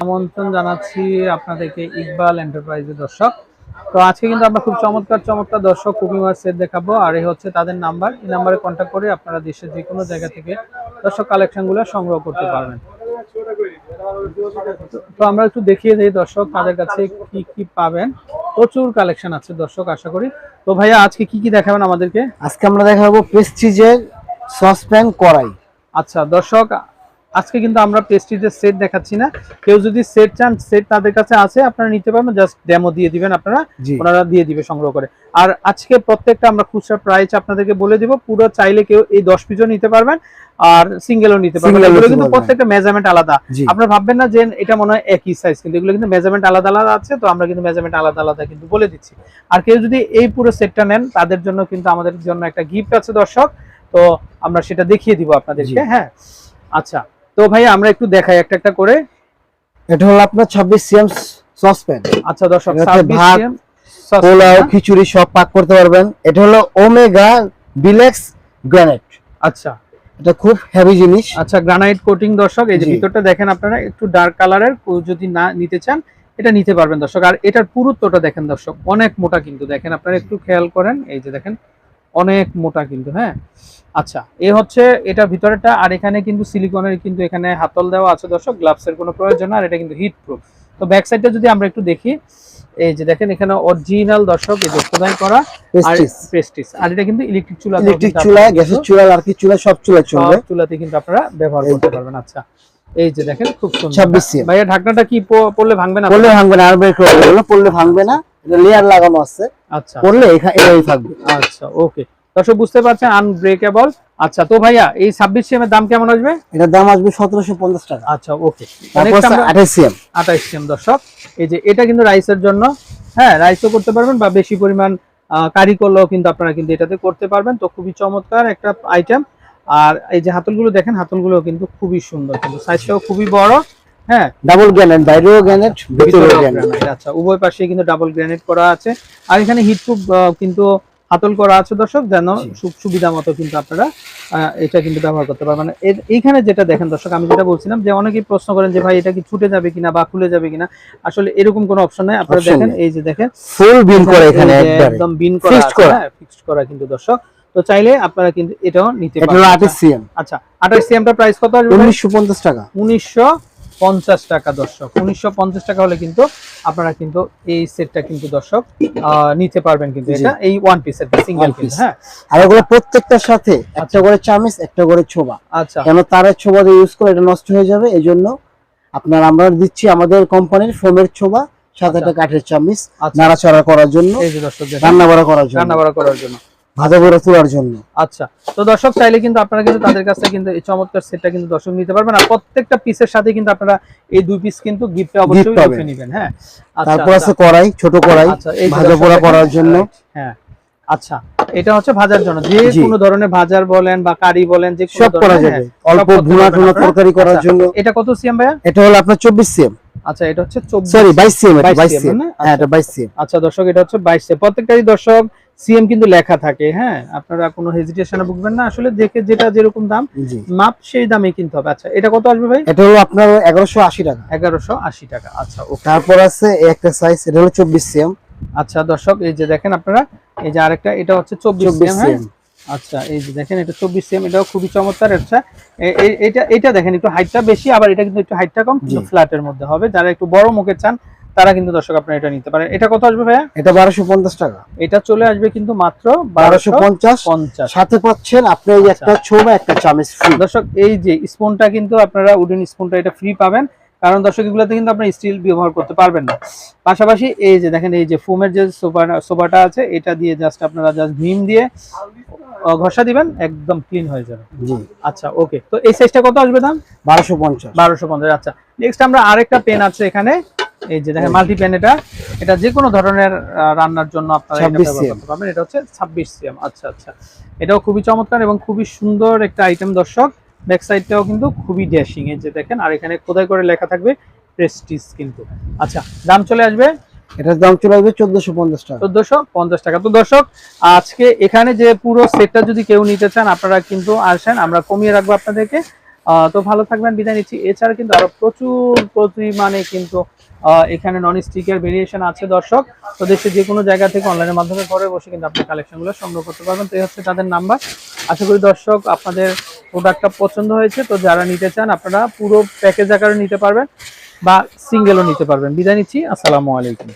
আমন্ত্রণ জানাচ্ছি আপনাদেরকে ইকবাল এন্টারপ্রাইজের দর্শক। তো আজকে কিন্তু আমরা খুব চমৎকার চমৎকার দর্শক কুকিংওয়ার সেট দেখাবো। আর এই হচ্ছে তাদের নাম্বার এই নাম্বারে কন্ট্যাক্ট করে আপনারা দেশের যে কোনো জায়গা থেকে দর্শক কালেকশনগুলো সংগ্রহ করতে পারবেন। তো আমরা একটু দেখিয়ে দিই দর্শক তাদের কাছে কি কি পাবেন। প্রচুর কালেকশন আছে দর্শক আশা করি। তো ভাইয়া আজকে কি কি দেখাবেন আমাদেরকে? আজকে আমরা দেখাবো প্রেস্টিজের সসপ্যান কড়াই। আচ্ছা দর্শক আজকে কিন্তু আমরা পেস্ট্রিজের সেট দেখাচ্ছি না। কেউ যদি সেট চান সেট তাদের কাছে আছে আপনারা নিতে পারবেন। জাস্ট ডেমো দিয়ে দিবেন আপনারা। ওনারা দিয়ে দিবে সংগ্রহ করে। আর আজকে প্রত্যেকটা আমরা খুচরা প্রাইস আপনাদেরকে বলে দিব পুরো চাইলে কেউ এই দশ পিসও নিতে পারবেন আর সিঙ্গেলও নিতে পারবেন। এগুলো কিন্তু প্রত্যেকটা মেজারমেন্ট আলাদা। আপনারা ভাববেন না যে এটা মনে হয় একই সাইজ কিন্তু এগুলো কিন্তু মেজারমেন্ট আলাদা আলাদা আছে তো আমরা কিন্তু মেজারমেন্ট আলাদা আলাদা কিন্তু বলে দিচ্ছি। আর কেউ যদি এই পুরো সেটটা নেন তাদের জন্য কিন্তু আমাদের জন্য একটা গিফট আছে দর্শক। তো আমরা সেটা দেখিয়ে দিব আপনাদেরকে। হ্যাঁ? আচ্ছা। তো ভাই আমরা একটু দেখাই একটা একটা করে। এটা হলো আপনার ছাব্বিশ সিএম সসপ্যান। আচ্ছা দর্শক এটাতে 26 ভাত, পোলাও খিচুড়ি সব পাক করতে পারবেন। এটা হলো ওমেগা বিলেক্স গ্রানাইট। আচ্ছা। এটা খুব হেভি জিনিস। আচ্ছা গ্রানাইট কোটিং দর্শক এই যে ভিতরটা দেখেন আপনারা একটু ডার্ক কালারের যদি না নিতে চান এটা নিতে পারবেন দর্শক। আর এটার পুরুত্বটা দেখেন দর্শক অনেক মোটা কিন্তু। দেখেন আপনারা একটু খেয়াল করেন এই যে দেখেন অনেক মোটা কিন্তু হ্যাঁ? আচ্ছা এ হচ্ছে এটা ভিতরেটা আর এখানে কিন্তু সিলিকনের কিন্তু এখানে হাতল দেওয়া আছে দর্শক গ্লাভসের কোনো প্রয়োজন না আর এটা কিন্তু হিট প্রুফ তো ব্যাক সাইডটা যদি আমরা একটু দেখি এই যে দেখেন এখানে অরিজিনাল দর্শক এই যে খোদাই করা প্রেস্টিজ আর এটা কিন্তু ইলেকট্রিক চুলা ইলেকট্রিক চুলা গ্যাসের চুলা আর কি চুলা সব চুলা চলবে। চুলাতে কিন্তু আপনারা ব্যবহার করতে পারবেন। আচ্ছা এই যে দেখেন খুব সুন্দর। 26 cm ভাইয়া ঢাকনাটা কি পড়লে ভাঙবে না পড়লে ভাঙবে না আর বের করে পড়লে ভাঙবে না। এটা লেয়ার লাগানো আছে। আচ্ছা। পড়লে এখানে এভাবেই থাকবে। আচ্ছা ওকে দর্শক বুঝতে পারছেন আনব্রেকেবল আচ্ছা তো ভাইয়া এই ছাব্বিশ সিএম এর দাম কেমন আসবে? এটার দাম আসবে সতেরোশো পঞ্চাশ টাকা। আচ্ছা ওকে আঠাশ সিএম আঠাইশ সিএম দর্শক। এই যে এটা কিন্তু রাইসের জন্য। হ্যাঁ রাইসও করতে পারবেন বা বেশি পরিমাণ কারি করলেও কিন্তু আপনারা কিন্তু এটাতে করতে পারবেন। তো খুবই চমৎকার একটা আইটেম আর এই যে হাতলগুলো দেখেন হাতলগুলো কিন্তু খুবই সুন্দর। কিন্তু সাইজটাও খুবই বড়। হ্যাঁ ডাবল গ্রানাইট বাইরেও গ্রানাইট ভিতরেও ভিতরেও গ্রানাইট গ্রানাইট, আচ্ছা উভয় পাশে কিন্তু ডাবল গ্রানাইট করা আছে। আর এখানে হিটপ্রুফ কিন্তু হাতল করা আছে দর্শক যেন। সুবিধা মতো কিন্তু আপনারা এটা কিন্তু ব্যবহার করতে পারবেন। এইখানে যেটা দেখেন দর্শক আমি যেটা বলছিলাম যে অনেকেই প্রশ্ন করেন যে ভাই এটা কি ছুটে যাবে কিনা বা খুলে যাবে কিনা? আসলে এরকম কোনো অপশন নাই। আপনারা দেখেন এই যে দেখেন ফুল বিন করে এখানে এই যে একবারে। একদম বিন করা করা। হ্যাঁ ফিক্সড করা কিন্তু দর্শক। তো চাইলে আপনারা কিন্তু এটাও নিতে এটা পারেন আঠাশ সিএম আচ্ছা আঠাশ সিএমটা প্রাইস কত আসবে ভাই? উনিশশো পঞ্চাশ টাকা। উনিশশো পঞ্চাশ টাকা দর্শক। উনিশশো পঞ্চাশ টাকা হলে কিন্তু আপনারা কিন্তু এই সেটটা কিন্তু দর্শক নিতে পারবেন কিন্তু এটা। এই ওয়ান পিস একটা সিঙ্গেল পিস হ্যাঁ। আর ওগুলো প্রত্যেকটার সাথে একটা করে চামিচ একটা করে ছোবা। আচ্ছা। কেন তারের ছোবা দিয়ে ইউজ করে এটা নষ্ট হয়ে যাবে? এই জন্য আপনার আমরা দিচ্ছি আমাদের কোম্পানির ফোমের ছোবা সাথে একটা কাঠের চামিচ আচ্ছা। নাড়াচাড়া করার জন্য এই যে দর্শক রান্না বাড়া করার জন্য। রান্না বাড়া করার জন্য। ভাজা জন্য। আচ্ছা তো দর্শক চাইলে কিন্তু আপনারা কিন্তু তাদের কাছ কিন্তু এই চমৎকার সেটটা কিন্তু দর্শক নিতে পারবেন। আর প্রত্যেকটা পিসের সাথে কিন্তু আপনারা এই দুই পিস কিন্তু গিফটে অবশ্যই পাবেন। নেবেন হ্যাঁ? আচ্ছা, তারপর আচ্ছা। আছে কড়াই ছোট কড়াই আচ্ছা এই যে ভাজা পোড়া করার জন্য। হ্যাঁ। আচ্ছা এটা হচ্ছে ভাজার জন্য। যে কোনো ধরনের ভাজার বলেন বা কারি বলেন যে সব করা যাবে। হ্যাঁ, অল্প ভুনা টুনা তরকারি করার আচ্ছা, জন্য। এটা কত সিএম ভাইয়া? এটা হলো আপনার চব্বিশ সিএম আচ্ছা এটা হচ্ছে চব্বিশ সরি বাইশ সিএম এটা 22 সিএম হ্যাঁ এটা সিএম আচ্ছা দর্শক এটা হচ্ছে বাইশ প্রত্যেকটারই দর্শক সিএম কিন্তু লেখা থাকে হ্যাঁ? আপনারা কোনো হেজিটেশনে ভুগবেন না। আসলে দেখে যেটা যেরকম দাম মাপ সেই দামে কিনতে হবে। আচ্ছা এটা কত আসবে ভাই? এটা হলো আপনার এগারোশো আশি টাকা। এগারোশো আশি টাকা। আচ্ছা ওকে তারপর আছে একটা সাইজ এটা হলো চব্বিশ সিএম আচ্ছা দর্শক এই যে দেখেন আপনারা এই যে আরেকটা এটা হচ্ছে চব্বিশ চব্বিশ সিএম হ্যাঁ আচ্ছা এই যে দেখেন এটা চব্বিশ সিএম এটাও খুবই চমৎকার। আচ্ছা এটা এটা দেখেন একটু হাইটটা বেশি আবার এটা কিন্তু একটু হাইটটা কম। ফ্ল্যাটের মধ্যে হবে। যারা একটু বড় মুখে চান তারা কিন্তু দর্শক আপনারা এটা নিতে পারেন। এটা কত আসবে ভাইয়া? এটা বারোশো পঞ্চাশ টাকা। এটা চলে আসবে কিন্তু মাত্র বারোশো পঞ্চাশ। পঞ্চাশ। সাথে পাচ্ছেন আপনি এই আচ্ছা। একটা ছোবা একটা চামিচ ফ্রি দর্শক এই যে স্পুনটা কিন্তু আপনারা উডেন স্পুনটা এটা ফ্রি পাবেন। কারণ দর্শক এগুলোতে কিন্তু আপনারা স্টিল ব্যবহার করতে পারবেন না। পাশাপাশি এই যে দেখেন এই যে ফোমের যে সোফা সোফাটা আছে এটা দিয়ে জাস্ট আপনারা জাস্ট ভীম দিয়ে ঘষা দিবেন একদম ক্লিন হয়ে যাবে। জি। আচ্ছা ওকে তো এই সাইজটা কত আসবে দাম? বারোশো পঞ্চাশ। বারোশো পঞ্চাশ আচ্ছা। নেক্সট আমরা আরেকটা পেন আছে এখানে। এই যে দেখেন মাল্টি এটা এটা যে কোনো ধরনের রান্নার জন্য আপনারা এটা ব্যবহার করতে পারবেন। এটা হচ্ছে ছাব্বিশ সিএম আচ্ছা আচ্ছা। এটাও খুবই চমৎকার এবং খুবই সুন্দর একটা আইটেম দর্শক। ব্যাক সাইডটাও কিন্তু খুবই ড্যাশিং এই যে দেখেন। আর এখানে খোদাই করে লেখা থাকবে? প্রেস্টিজ কিন্তু। আচ্ছা দাম চলে আসবে? এটার দাম চলে আসবে চোদ্দশো পঞ্চাশ টাকা। চোদ্দশো পঞ্চাশ টাকা। তো দর্শক আজকে এখানে যে পুরো সেটটা যদি কেউ নিতে চান আপনারা কিন্তু আসেন আমরা কমিয়ে রাখব আপনাদেরকে। আহ, তো ভালো থাকবেন বিদায় নিচ্ছি। এছাড়া কিন্তু আরও প্রচুর পরিমাণে কিন্তু এখানে নন স্টিকের ভেরিয়েশন আছে দর্শক। তো দেশে যে কোনো জায়গা থেকে অনলাইনের মাধ্যমে ঘরে বসে কিন্তু আপনি কালেকশনগুলো সংগ্রহ করতে পারবেন। তো এই হচ্ছে তাদের নাম্বার আশা করি দর্শক আপনাদের প্রোডাক্টটা পছন্দ হয়েছে। তো যারা নিতে চান, আপনারা পুরো প্যাকেজ আকারে নিতে পারবেন বা সিঙ্গেলও নিতে পারবেন। বিদায় নিচ্ছি। আসসালামু আলাইকুম।